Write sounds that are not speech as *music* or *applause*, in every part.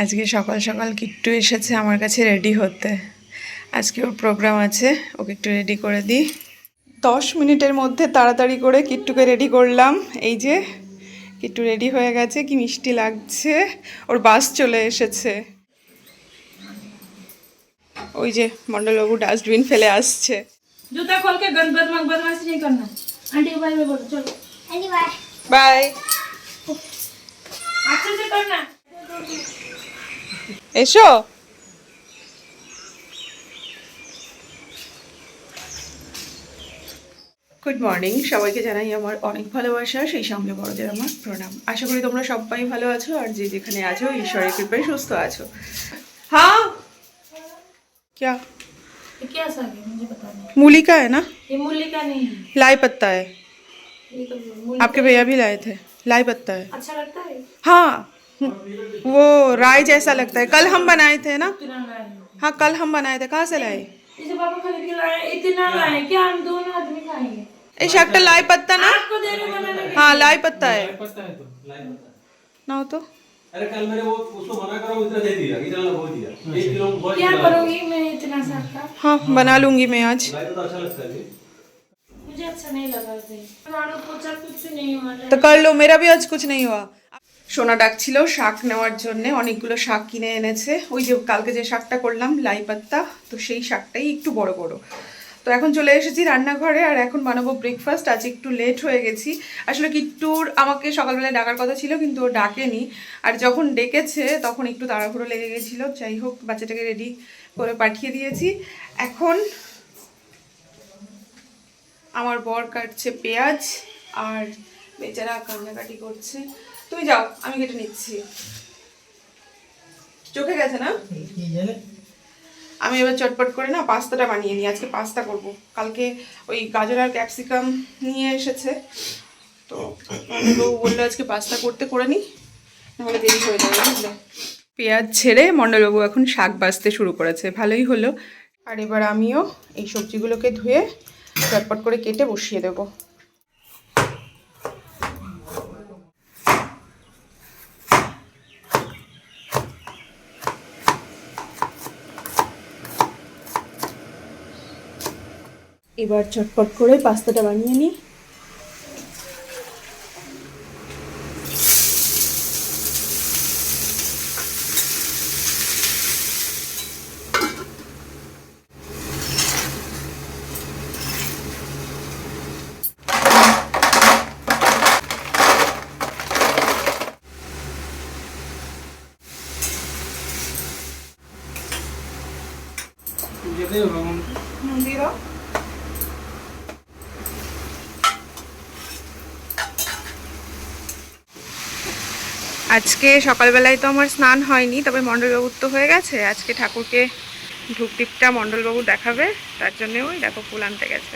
আজকে সকাল সকাল কিট্টু এসেছে আমার কাছে রেডি হতে। আজকে ওর প্রোগ্রাম আছে ওকে একটু রেডি করে দিই। দশ মিনিটের মধ্যে তাড়াতাড়ি করে কিট্টুকে রেডি করলাম। এই যে কিট্টু রেডি হয়ে গেছে কি মিষ্টি লাগছে। ওর বাস চলে এসেছে। ওই যে মন্ডলবাবু ডাস্টবিন ফেলে আসছে। হ্যাঁ, বাই। আচ্ছা এসো গুড মর্নিং সবাইকে জানাই আমার অনেক ভালোবাসা সেই সঙ্গে বড়দের আমার প্রণাম আশা করি তোমরা সবাই ভালো আছো আর যে যেখানে আছো ঈশ্বরের কৃপায় সুস্থ আছো হ্যাঁ क्या ये क्या साग है मुझे पता नहीं मूली का है ना ये मूली का नहीं है लाई पत्ता है ये तो मूली आपके भैया भी लाए थे लाई पत्ता है अच्छा लगता है हाँ *laughs* वो राय जैसा लगता है। कल हम बनाए थे ना? हाँ। कल हम बनाए थे। कहाँ से लाए? इतना लाए क्या हम दोनों आदमी खाएँगे। इस एक्टर लाई पत्ता ना? हाँ तो, लाई पत्ता है। ना हो तो? अरे कल मेरे वो उसको मना करो इतना दे दिया इतना लगा दिया। अच्छा। एक किलो बहुत क्या करूँगी मैं इतना सा हाँ बना लूँगी मैं आज। तो, तो अच्छा लगता है मुझे अच्छा नहीं लगा तो कर लो मेरा भी आज कुछ नहीं हुआ। সোনা ডাকছিল শাক নেওয়ার জন্য অনেকগুলো শাক কিনে এনেছে। ওই যে কালকে যে শাকটা করলাম, লাই পাত্তা, তো সেই শাকটাই একটু বড় বড়। তো এখন চলে এসেছি রান্নাঘরে, আর এখন বানাবো ব্রেকফাস্ট আজ একটু লেট হয়ে গেছি। আসলে কিট্টুর আমাকে সকালবেলায় ডাকার কথা ছিল, কিন্তু ও ডাকেনি। আর যখন ডেকেছে, তখন একটু তাড়াহুড়ো লেগে গেছিল। যাই হোক, বাচ্চাটাকে রেডি করে পাঠিয়ে দিয়েছি। এখন আমার বর কাটছে পেঁয়াজ, আর বেচারা কান্নাকাটি করছে। তুমি যাও আমি কেটে নিচ্ছি। চোখে গেছে না? আমি এবার চটপট করে না পাস্তাটা বানিয়ে নিই আজকে পাস্তা করব। কালকে ওই গাজর আর ক্যাপসিকাম নিয়ে এসেছে। তো বউ বলল আজকে পাস্তা করতে করে নিই নাহলে দেরি হয়ে যাবে বুঝলে? পেঁয়াজ ছেড়ে মণ্ডলবাবু এখন শাক বাছতে শুরু করেছে ভালোই হলো। আর এবার আমিও এই সবজিগুলোকে ধুয়ে চটপট করে কেটে বসিয়ে দেবো। এবার চটপট করে পাস্তাটা বানিয়ে নিই। সকালবেলায় তো আমার স্নান হয়নি তবে মণ্ডলবাবুর তো হয়ে গেছে আজকে ঠাকুরকে ধূপদীপটা মণ্ডলবাবু দেখাবে তার জন্য ওই দেখো ফুল আনতে গেছে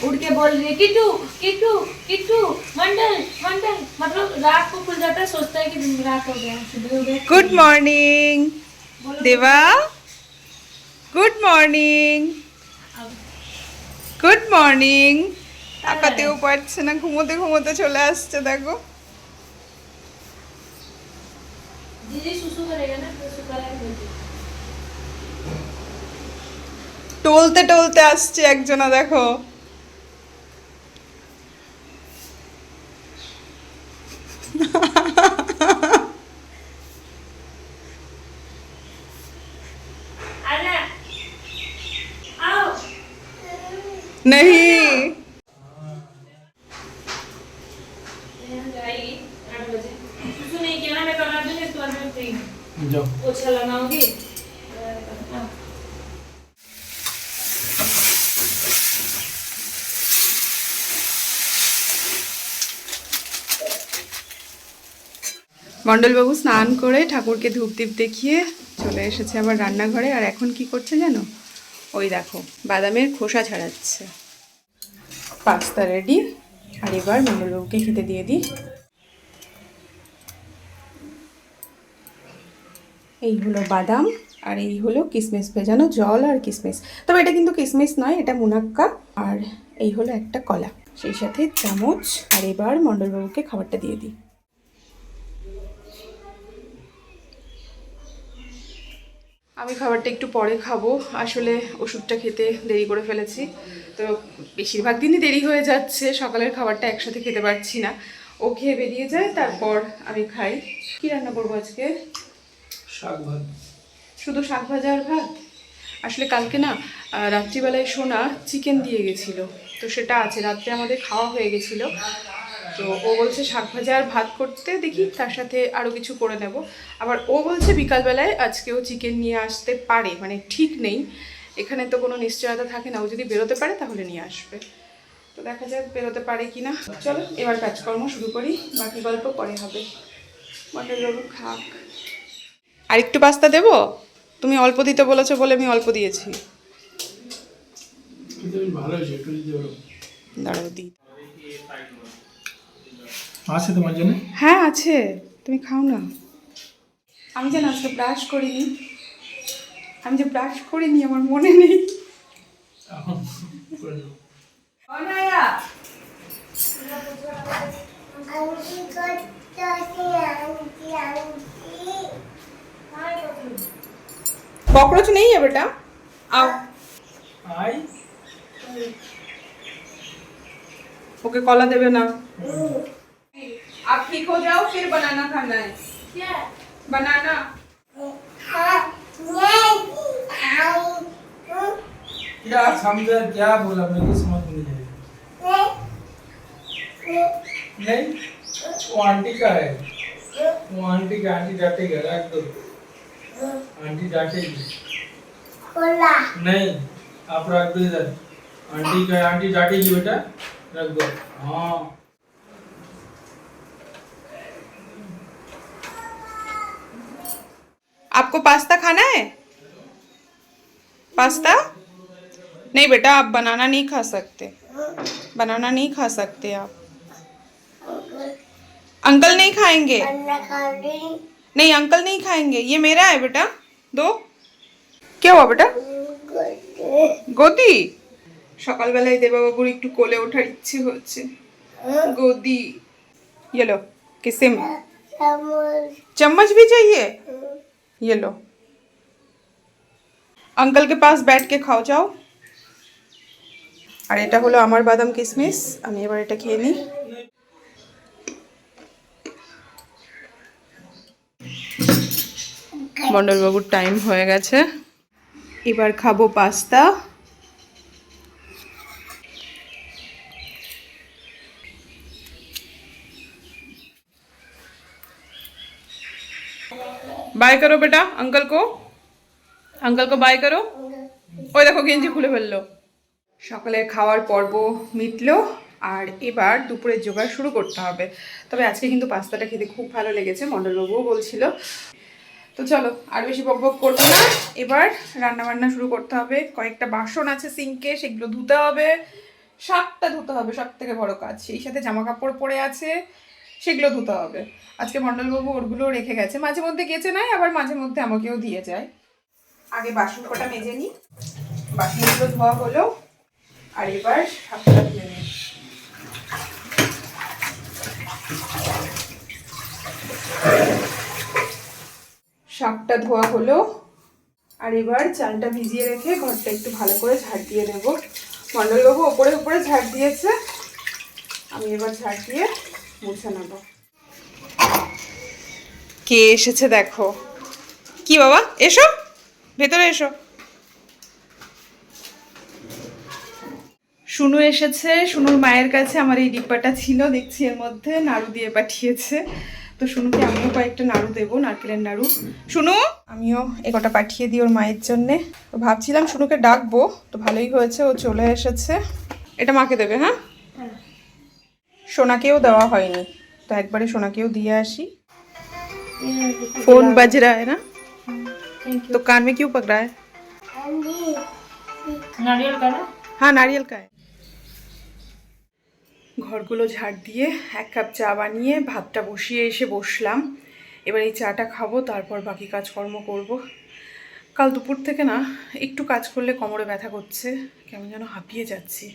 उड़ के बोल रही है किट्टू किट्टू किट्टू मंडल मंडल मतलब रात को खुल जाता है सोचता है कि दिन रात हो गया सुबह हो गया good morning Deba good morning good morning তাকাতেও পারছে না ঘুমোতে ঘুমোতে চলে আসছে দেখো। টলতে টলতে আসছে একজনা দেখো। নেই। মণ্ডলবাবু স্নান করে ঠাকুরকে ধূপ দীপ দেখিয়ে চলে এসেছে আবার রান্নাঘরে। আর এখন কি করছে জানো? ওই দেখো, বাদামের খোসা ছাড়াচ্ছে। Pasta ready. আর এবার মণ্ডলবাবুকে খেতে দিয়ে দিই। এই হলো বাদাম, আর এই হলো কিসমিস ভেজানো জল আর কিসমিস। তবে এটা কিন্তু কিসমিস নয়, এটা মুনাক্কা। আর এই হলো একটা কলা। সেই সাথে চামচ। আর এবার মণ্ডলবাবুকে খাবারটা দিয়ে দিই। আমি খাবারটা একটু পরে খাব। আসলে ওষুধটা খেতে দেরি করে ফেলেছি। তো বেশিরভাগ দিনই দেরি হয়ে যাচ্ছে। সকালের খাবারটা একসাথে খেতে পারছি না। ও খেয়ে বেরিয়ে যায় তারপর আমি খাই। কি রান্না করব আজকে? শাক ভাত। শুধু শাক ভাজা আর ভাত? আসলে কালকে না রাত্রিবেলায় সোনা চিকেন দিয়ে গেছিল। তো সেটা আছে। রাত্রে আমাদের খাওয়া হয়ে গেছিল। তো ও বলছে শাক ভাজা আর ভাত করতে দেখি তার সাথে আরও কিছু করে নেব। আবার ও বলছে বিকালবেলায় আজকেও চিকেন নিয়ে আসতে পারে মানে ঠিক নেই। এখানে তো কোনো নিশ্চয়তা থাকে না ও যদি বেরোতে পারে তাহলে নিয়ে আসবে। তো দেখা যাক বেরোতে পারে কি না চলো এবার কাজকর্ম শুরু করি বাকি গল্প পরে হবে। মন্ডলবাবু খাক। আর একটু পাস্তা দেবো? তুমি অল্প দিতে বলেছ বলে আমি অল্প দিয়েছি। দাঁড়াও দিই। আছে তোমার জন্য? হ্যাঁ আছে। তুমি খাও না। আমি যেন আজকে ব্রাশ করিনি। আমি যে ব্রাশ করিনি আমার মনে নেই। ককরোচ নেই বেটা? আও। ওকে কলা দেবে না। आप ठीक हो जाओ फिर बनाना खाना है। क्या बनाना। क्या समझा क्या बोला? मेरे को समझ नहीं आया। नहीं वो आंटी का है। वो आंटी का आंटी डांटेगा रख दो आंटी डांटेगी नहीं। आप रख दो इधर। आंटी का आंटी डांटेगी बेटा। रख दो। हाँ। आपको पास्ता खाना है पास्ता नहीं बेटा आप बनाना नहीं खा सकते बनाना नहीं खा सकते आप अंकल नहीं खाएंगे नहीं अंकल नहीं खाएंगे ये मेरा है बेटा दो क्या हुआ बेटा গদি সকালবেলায় দেবাবাবুর একটু কোলে ওঠার ইচ্ছে হচ্ছে গদি ये लो किसे में चम्मच भी चाहिए ये लो अंकल के पास बैठ के खाओ जाओ আর এটা হলো আমার বাদাম কিশমিশ আমি এবার এটা খেয়ে নিই মণ্ডলবাবুর টাইম হয়ে গেছে এবার খাবো পাস্তা বাই করো বেটা আঙ্কেল কো আঙ্কেল কো বাই করো ওই দেখো গেঞ্জি খুলে ফেলল সকালে খাওয়ার পর্ব মিটলো, আর এবার দুপুরের জোগাড় শুরু করতে হবে। তবে আজকে কিন্তু পাস্তাটা খেতে খুব ভালো লেগেছে, মণ্ডলবাবুও বলছিল। তো চলো, আর বেশি বক বক করব না। এবার রান্না বান্না শুরু করতে হবে। কয়েকটা বাসন আছে সিঙ্কে, সেগুলো ধুতে হবে। শাকটা ধুতে হবে সব থেকে বড় কাজ। সেই সাথে জামা কাপড় পরে আছে। সেগুলো ধুতে হবে। আজকে মণ্ডলবাবু ওরগুলো রেখে গেছে। মাঝে মধ্যে গেছে নাই আবার মাঝে মধ্যে আমাকেও দিয়ে যায়। আগে বাসন কটা মেজে নিই। বাসনগুলো ধোয়া হলো। আর এবার ধুয়ে নিই। শাকটা ধোয়া হলো। আর এবার চালটা ভিজিয়ে রেখে ঘরটা একটু ভালো করে ঝাড় দিয়ে নেব। মণ্ডলবাবু ওপরে ওপরে ঝাড় দিয়েছে। আমি এবার ঝাড় দিয়ে মুছে নেব। কে এসেছে দেখো। কি বাবা? এসো। ভেতরে এসো। শুনু এসেছে। শুনুর মায়ের কাছে আমার এই ডিব্বাটা ছিল। দেখছি এর মধ্যে নাড়ু দিয়ে পাঠিয়েছে। তো শুনুকে আমিও কয়েকটা নাড়ু দেবো নারকেলের নাড়ু। শুনু? আমিও এ কটা পাঠিয়ে দিই ওর মায়ের জন্যে। তো ভাবছিলাম শুনুকে ডাকবো। তো ভালোই হয়েছে ও চলে এসেছে। এটা মাকে দেবে হ্যাঁ? সোনাকেও দেওয়া হয়নি তো একবারে সোনাকেও দিয়ে আসি फोन बज रहा है ना तो कान में क्यों पकड़ा है नारियल का ना हाँ नारियल का है ঘরগুলো ঝাড় দিয়ে এক কাপ চা বানিয়ে ভাতটা বসিয়ে এসে বসলাম এবার এই চাটা খাবো তারপর বাকি কাজকর্ম করব কাল দুপুর থেকে না একটু কাজ করলে কোমরে ব্যথা করছে কেমন যেন হাঁপিয়ে যাচ্ছি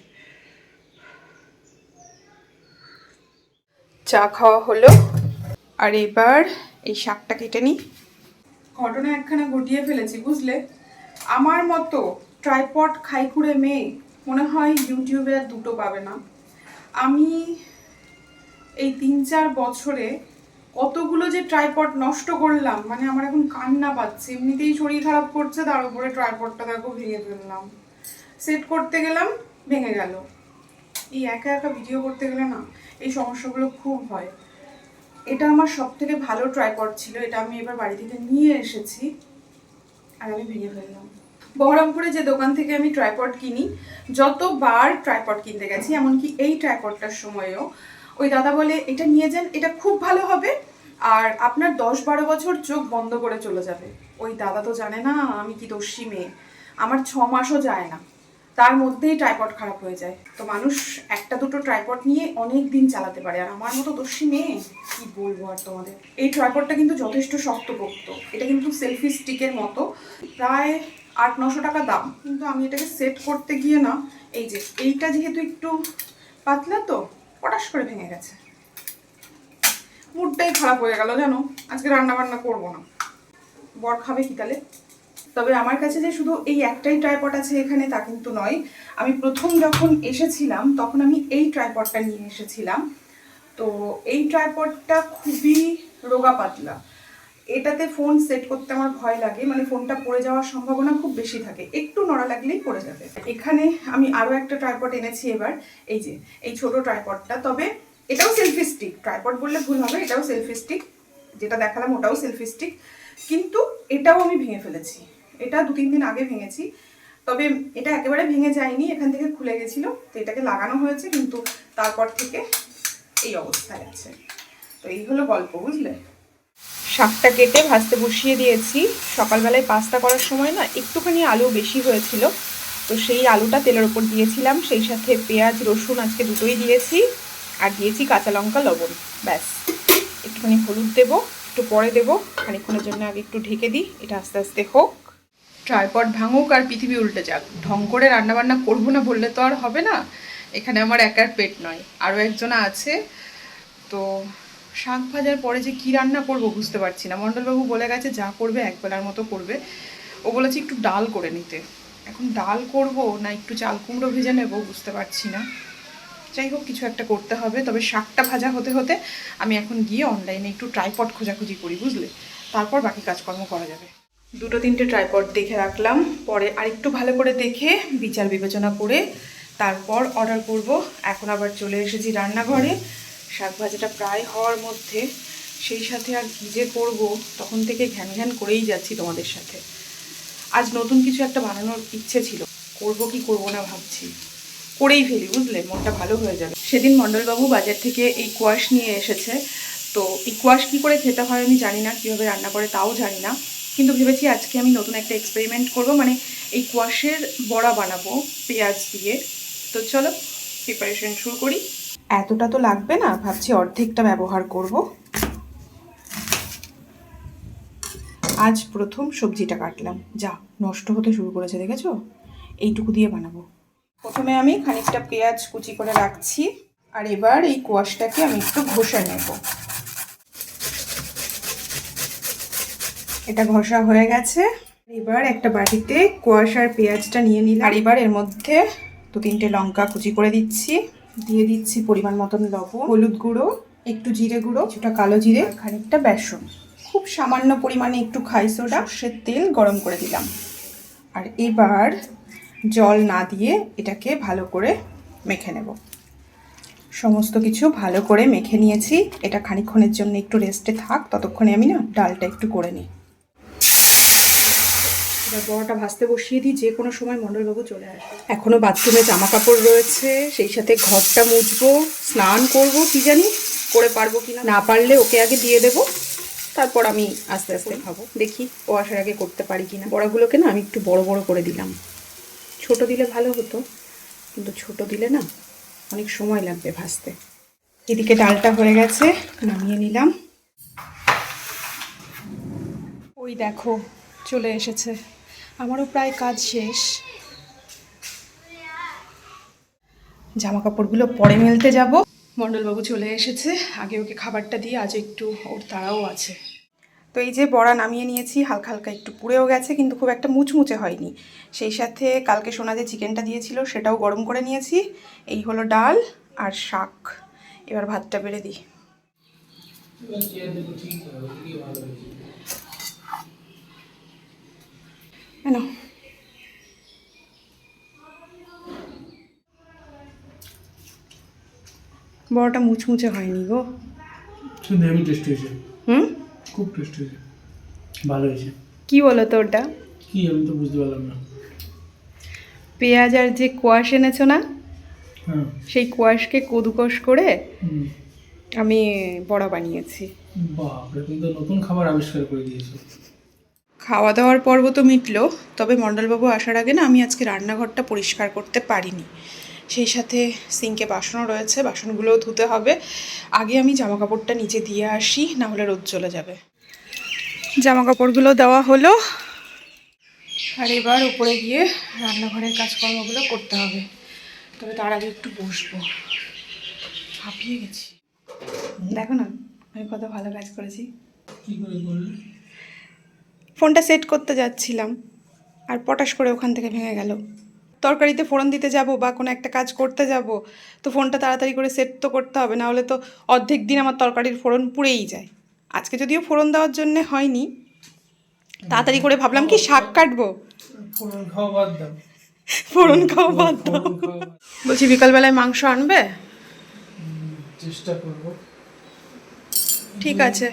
চা খাওয়া হলো। আর এবার এই শাকটা কেটে নিই। ঘটনা একখানা ঘটিয়ে ফেলেছি, বুঝলে? আমার মতো ট্রাইপড খাইকুড়ে মেয়ে মনে হয় ইউটিউবে আর দুটো পাবে না। আমি এই তিন চার বছরে কতগুলো যে ট্রাইপড নষ্ট করলাম মানে আমার এখন কান্না পাচ্ছে। এমনিতেই শরীর খারাপ করছে, তার উপরে ট্রাইপডটা দেখো ভেঙে ফেললাম। সেট করতে গেলাম, ভেঙে গেল। এই একা একা ভিডিও করতে গেলে না এই সমস্যাগুলো খুব হয়। এটা আমার সব থেকে ভালো ট্রাইপড ছিল, এটা আমি এবার বাড়ি থেকে নিয়ে এসেছি আর আমি ভেঙে ফেললাম। বহরমপুরে যে দোকান থেকে আমি ট্রাইপড কিনি, যতবার ট্রাইপড কিনতে গেছি, এমনকি এই ট্রাইপডটার সময়ও, ওই দাদা বলে, এটা নিয়ে যান, এটা খুব ভালো হবে। আর আপনার দশ বারো বছর চোখ বন্ধ করে চলে যাবে। ওই দাদা তো জানে না আমি কি দোষী মেয়ে। আমার ছ মাসও যায় না। তার মধ্যেই ট্রাইপড খারাপ হয়ে যায়। তো মানুষ একটা দুটো ট্রাইপড নিয়ে অনেক দিন চালাতে পারে। আর আমার মতো দোষী মেয়ে? কি বলব আর তোমাদের? এই ট্রাইপডটা কিন্তু যথেষ্ট শক্তপোক্ত। এটা কিন্তু সেলফি স্টিকের মতো। প্রায় আট, নশো টাকা দাম। কিন্তু আমি এটাকে সেট করতে গিয়ে না, এই যে এইটা যেহেতু একটু পাতলা তো, পটাশ করে ভেঙে গেছে। মুডটাই খারাপ হয়ে গেল, জানো? আজকে রান্না বান্না করব না। বর খাবে কি তাহলে? তবে আমার কাছে যে শুধু এই একটাই ট্রাইপড আছে এখানে তা কিন্তু নয়। আমি প্রথম যখন এসেছিলাম, তখন আমি এই ট্রাইপডটা নিয়ে এসেছিলাম। তো এই ট্রাইপডটা খুবই রোগা পাতলা এটাতে ফোন সেট করতে আমার ভয় লাগে মানে ফোনটা পড়ে যাওয়ার সম্ভাবনা খুব বেশি থাকে। একটু নড়া লাগলেই পড়ে যাবে। এখানে আমি আরও একটা ট্রাইপড এনেছি এবার, এই যে, এই ছোট ট্রাইপডটা তবে এটাও সেলফি স্টিক ট্রাইপড বললে ভুল হবে, এটাও সেলফি স্টিক যেটা দেখালাম ওটাও সেলফি স্টিক কিন্তু এটাও আমি ভেঙে ফেলেছি। এটা দু তিন দিন আগে ভেঙেছি। তবে এটা একেবারে ভেঙে যায়নি, এখান থেকে খুলে গেছিল। তো এটাকে লাগানো হয়েছে, কিন্তু তারপর থেকে এই অবস্থায় আছে। তো এই হলো গল্প, বুঝলে? শাকটা কেটে ভাজতে বসিয়ে দিয়েছি। সকালবেলায় পাস্তা করার সময় না একটুখানি আলু বেশি হয়েছিল। তো সেই আলুটা তেলের ওপর দিয়েছিলাম, সেই সাথে পেঁয়াজ, রসুন আজকে দুটোই দিয়েছি। আর দিয়েছি কাঁচা লঙ্কা, লবণ, ব্যাস। একটুখানি হলুদ দেবো, একটু পরে দেবো। খানিক্ষণের জন্য আগে একটু ঢেকে দিই, এটা আস্তে আস্তে হোক। ট্রাইপড ভাঙুক আর পৃথিবী উল্টে যাক। ঢং করে রান্নাবান্না করব না বললে তো আর হবে না। এখানে আমার একার পেট নয় আরও একজনা আছে। তো শাক ভাজার পরে যে কি রান্না করব বুঝতে পারছি না। মণ্ডলবাবু বলে গেছে যা করবে একবেলার মতো করবে। ও বলেছে একটু ডাল করে নিতে। এখন ডাল করব না একটু চাল কুমড়ো ভেজে নেব বুঝতে পারছি না। যাই হোক, কিছু একটা করতে হবে। তবে শাকটা ভাজা হতে হতে আমি এখন গিয়ে অনলাইনে একটু ট্রাইপড খোঁজাখুঁজি করি বুঝলে। তারপর বাকি কাজকর্ম করা যাবে। দুটো তিনটে ট্রাইপড দেখে রাখলাম। পরে আরেকটু ভালো করে দেখে বিচার বিবেচনা করে তারপর অর্ডার করব। এখন আবার চলে এসেছি রান্নাঘরে। শাক ভাজাটা প্রায় হওয়ার মধ্যে। সেই সাথে আর কী যে করব, তখন থেকে ঘ্যান ঘ্যান করেই যাচ্ছি তোমাদের সাথে। আজ নতুন কিছু একটা বানানোর ইচ্ছে ছিল। করব কি করব না ভাবছি। করেই ফেলি, বুঝলে? মনটা ভালো হয়ে যাবে। সেদিন মণ্ডলবাবু বাজার থেকে এই কোয়াশ নিয়ে এসেছে। তো এই কোয়াশ কী করে খেতে হয় আমি জানি না, কীভাবে রান্না করে তাও জানি না। কিন্তু ভেবেছি আজকে আমি নতুন একটা এক্সপেরিমেন্ট করব মানে এই কোয়াশের বড়া বানাবো, পেঁয়াজ দিয়ে। তো চলো প্রিপারেশন শুরু করি। এতটা তো লাগবে না, ভাবছি অর্ধেকটা ব্যবহার করব। আজ প্রথম সবজিটা কাটলাম। যা, নষ্ট হতে শুরু করেছে, দেখেছ? এইটুকু দিয়ে বানাবো। প্রথমে আমি খানিকটা পেঁয়াজ কুচি করে রাখছি, আর এবার এই কোয়াশটাকে আমি একটু ঘষে নেব। এটা ঘষা হয়ে গেছে। এবার একটা বাটিতে কোয়াশ আর পেঁয়াজটা নিয়ে নিলাম। আর এবার এর মধ্যে দু তিনটে লঙ্কা কুচি করে দিচ্ছি। দিয়ে দিচ্ছি পরিমাণ মতন লবণ, হলুদ গুঁড়ো, একটু জিরে গুঁড়ো, কিছুটা কালো জিরে, খানিকটা বেসন। খুব সামান্য পরিমাণে একটু খাই সোডা, সর্ষের তেল গরম করে দিলাম। আর এবার জল না দিয়ে এটাকে ভালো করে মেখে নেব। সমস্ত কিছু ভালো করে মেখে নিয়েছি। এটা খানিক্ষণের জন্য একটু রেস্টে থাক। ততক্ষণে আমি না ডালটা একটু করে নিই। বড়টা ভাজতে বসিয়ে দিই যে কোনো সময় মণ্ডলবাবু চলে আসবে। এখনও বাথরুমে জামা কাপড় রয়েছে সেই সাথে ঘরটা মুছবো স্নান করব কি জানি করে পারব কি না না পারলে ওকে আগে দিয়ে দেবো তারপর আমি আস্তে আস্তে খাব। দেখি ও আসার আগে করতে পারি কি না বড়াগুলোকে না আমি একটু বড় বড় করে দিলাম। ছোট দিলে ভালো হতো কিন্তু ছোট দিলে না অনেক সময় লাগবে ভাজতে। এদিকে ডালটা হয়ে গেছে নামিয়ে নিলাম। ওই দেখো চলে এসেছে। আমারও প্রায় কাজ শেষ। জামা কাপড়গুলো পরে মেলতে যাব। মণ্ডলবাবু চলে এসেছে। আগে ওকে খাবারটা দিয়ে আজ একটু ওর তাড়াও আছে। তো এই যে বড়া নামিয়ে নিয়েছি, হালকা হালকা একটু পুড়েও গেছে, কিন্তু খুব একটা মুচমুচে হয়নি। সেই সাথে কালকে সোনা যে চিকেনটা দিয়েছিল, সেটাও গরম করে নিয়েছি। এই হলো ডাল আর শাক। এবার ভাতটা বেড়ে দিই। কেন বড়টা মুচমুচে হয়নি গো। শুধু হেভি টেস্ট হয়েছে। হুম? খুব টেস্ট হয়েছে। ভালো হয়েছে। কি বলো তো ওটা? কি আমি তো বুঝতে পারলাম না। পেঁয়াজ আর যে কোয়াশ এনেছো না? হ্যাঁ। সেই কোয়াশকে কদুকস করে আমি বড়া বানিয়েছি। বাপরে তুমি তো নতুন খাবার আবিষ্কার করে দিয়েছ। খাওয়া দাওয়ার পর্ব তো মিটলো, তবে মণ্ডলবাবু আসার আগে না আমি আজকে রান্নাঘরটা পরিষ্কার করতে পারিনি। সেই সাথে সিঙ্কে বাসনও রয়েছে, বাসনগুলোও ধুতে হবে। আগে আমি জামা কাপড়টা নিচে দিয়ে আসি, না হলে রোদ চলে যাবে। জামা কাপড়গুলো দেওয়া হলো। আর এবার উপরে গিয়ে রান্নাঘরের কাজকর্মগুলো করতে হবে। তবে তার আগে একটু বসবো। হাঁপিয়ে গেছি। দেখো না, আমি কত ভালো কাজ করেছি। কি করে ফোনটা সেট করতে যাচ্ছিলাম আর পটাশ করে ওখান থেকে ভেঙে গেল। তরকারিতে ফোড়ন দিতে যাব বা কোনো একটা কাজ করতে যাব তো ফোনটা তাড়াতাড়ি করে সেট তো করতে হবে না হলে তো অর্ধেক দিন আমার তরকারির ফোড়ন পুড়েই যায়। আজকে যদিও ফোড়ন দেওয়ার জন্য হয়নি তাড়াতাড়ি করে ভাবলাম কি শাক কাটবো। ফোড়ন খাওয়া বাদ দাও। বলছি বিকালবেলায় মাংস আনবে? চেষ্টা করব। ঠিক আছে।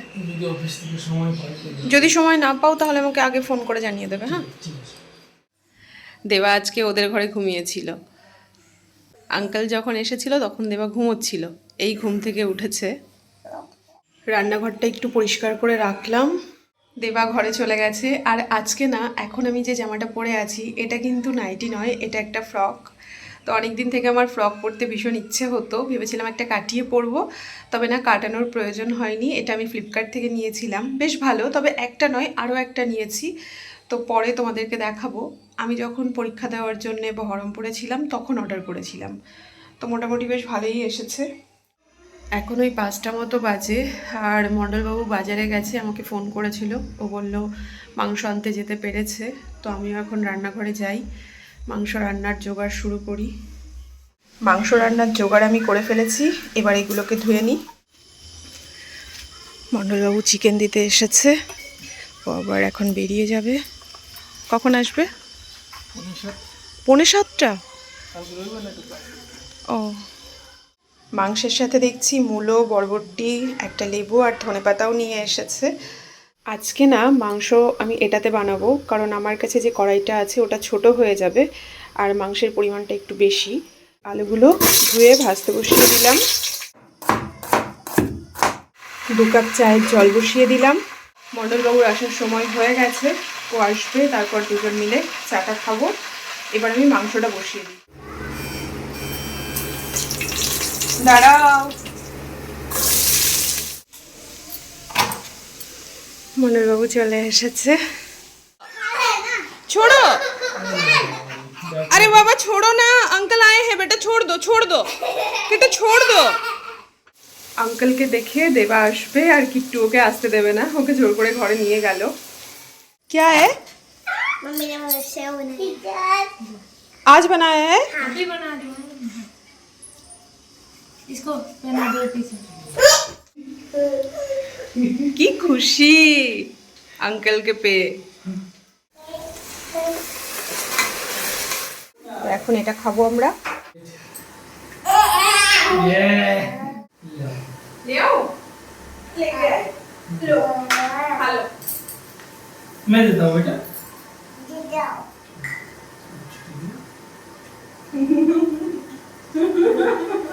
যদি সময় না পাও তাহলে আমাকে আগে ফোন করে জানিয়ে দেবে হ্যাঁ? দেবা আজকে ওদের ঘরে ঘুমিয়েছিল। আঙ্কেল যখন এসেছিল তখন দেবা ঘুমোচ্ছিল। এই ঘুম থেকে উঠেছে। রান্নাঘরটা একটু পরিষ্কার করে রাখলাম। দেবা ঘরে চলে গেছে। আর আজকে না এখন আমি যে জামাটা পরে আছি এটা কিন্তু নাইটি নয় এটা একটা ফ্রক। তো অনেক দিন থেকে আমার ফ্রক পরতে ভীষণ ইচ্ছে হতো, ভেবেছিলাম একটা কাটিয়ে পরবো, তবে না কাটানোর প্রয়োজন হয়নি, এটা আমি ফ্লিপকার্ট থেকে নিয়েছিলাম। বেশ ভালো, তবে একটা নয়, আরও একটা নিয়েছি, তো পরে তোমাদেরকে দেখাবো। আমি যখন পরীক্ষা দেওয়ার জন্যে বহরমপুরে ছিলাম, তখন অর্ডার করেছিলাম। তো মোটামুটি বেশ ভালোই এসেছে। এখন ওই পাঁচটা মতো বাজে, আর মণ্ডলবাবু বাজারে গেছে, আমাকে ফোন করেছিল। ও বলল, মাংস আনতে যেতে পেরেছে। তো আমিও এখন রান্নাঘরে যাই। মাংস রান্নার জোগাড় শুরু করি। মাংস রান্নার জোগাড় আমি করে ফেলেছি, এবার এগুলোকে ধুয়ে নিই। মণ্ডলবাবু চিকেন দিতে এসেছে, ও আবার এখন বেরিয়ে যাবে। কখন আসবে? পৌনে সাতটা। ও। মাংসের সাথে দেখছি মূলো, বরবটি, একটা লেবু আর ধনেপাতাও নিয়ে এসেছে। আজকে না মাংস আমি এটাতে বানাবো, কারণ আমার কাছে যে কড়াইটা আছে ওটা ছোট হয়ে যাবে আর মাংসের পরিমাণটা একটু বেশি। আলুগুলো ধুয়ে ভাজতে বসিয়ে দিলাম। দু কাপ চায়ের জল বসিয়ে দিলাম। মণ্ডলবাবুর আসার সময় হয়ে গেছে, ও আসবে, তারপর দুজন মিলে চাটা খাব। এবার আমি মাংসটা বসিয়ে দিই। দাঁড়াও। মণ্ডলবাবু চলে এসেছে छोड़ो अरे बाबा छोड़ो ना अंकल आए हैं बेटा छोड़ दो छोड़ दो बेटा छोड़ दो আঙ্কেলকে দেখে দেবা আসবে আর কিট্টু ওকে আসতে দেবে না ওকে জোর করে ঘরে নিয়ে গেল क्या है मम्मी ने मुझे सेव बनाई आज बनाया है अभी बना दो इसको पहना दो पीछे কি খুশি আঙ্কেলকে পেয়ে। এখন এটা খাব আমরা। मैं *laughs*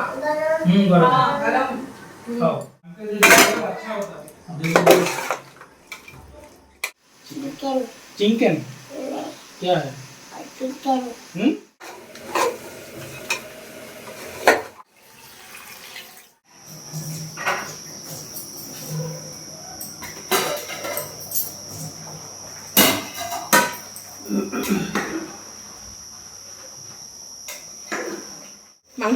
हम्म गरम. खाओ अच्छा होता है चिकन. चिकन? क्या है? चिकन. हम्म?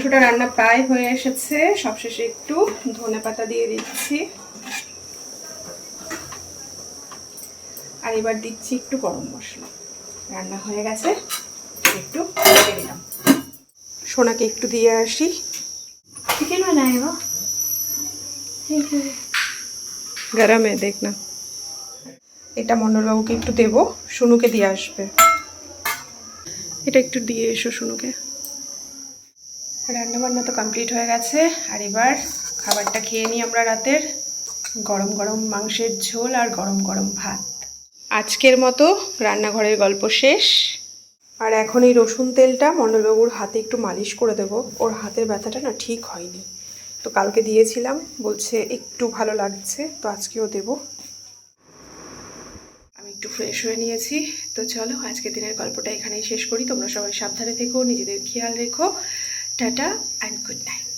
মাংসটা রান্না প্রায় হয়ে এসেছে। সবশেষে একটু ধনে পাতা দিয়ে দিচ্ছি। আর এবার দিচ্ছি একটু গরম মশলা। রান্না হয়ে গেছে। একটু দিলাম। সোনাকে একটু দিয়ে আসি। গরমে দেখ না। এটা মন্ডলবাবুকে একটু দেব। সোনুকে দিয়ে আসবে। এটা একটু দিয়ে এসো সোনুকে। রান্না বান্না তো কমপ্লিট হয়ে গেছে। আর এবার খাবারটা খেয়ে নিই আমরা রাতের। গরম গরম মাংসের ঝোল আর গরম গরম ভাত। আজকের মতো রান্নাঘরের গল্প শেষ। আর এখন এই রসুন তেলটা মণ্ডলবাবুর হাতে একটু মালিশ করে দেবো। ওর হাতের ব্যথাটা না ঠিক হয়নি। তো কালকে দিয়েছিলাম, বলছে একটু ভালো লাগছে, তো আজকেও দেব। আমি একটু ফ্রেশ হয়ে নিয়েছি। তো চলো আজকের দিনের গল্পটা এখানেই শেষ করি। তোমরা সবাই সাবধানে থেকো, নিজেদের খেয়াল রেখো। Tata and good night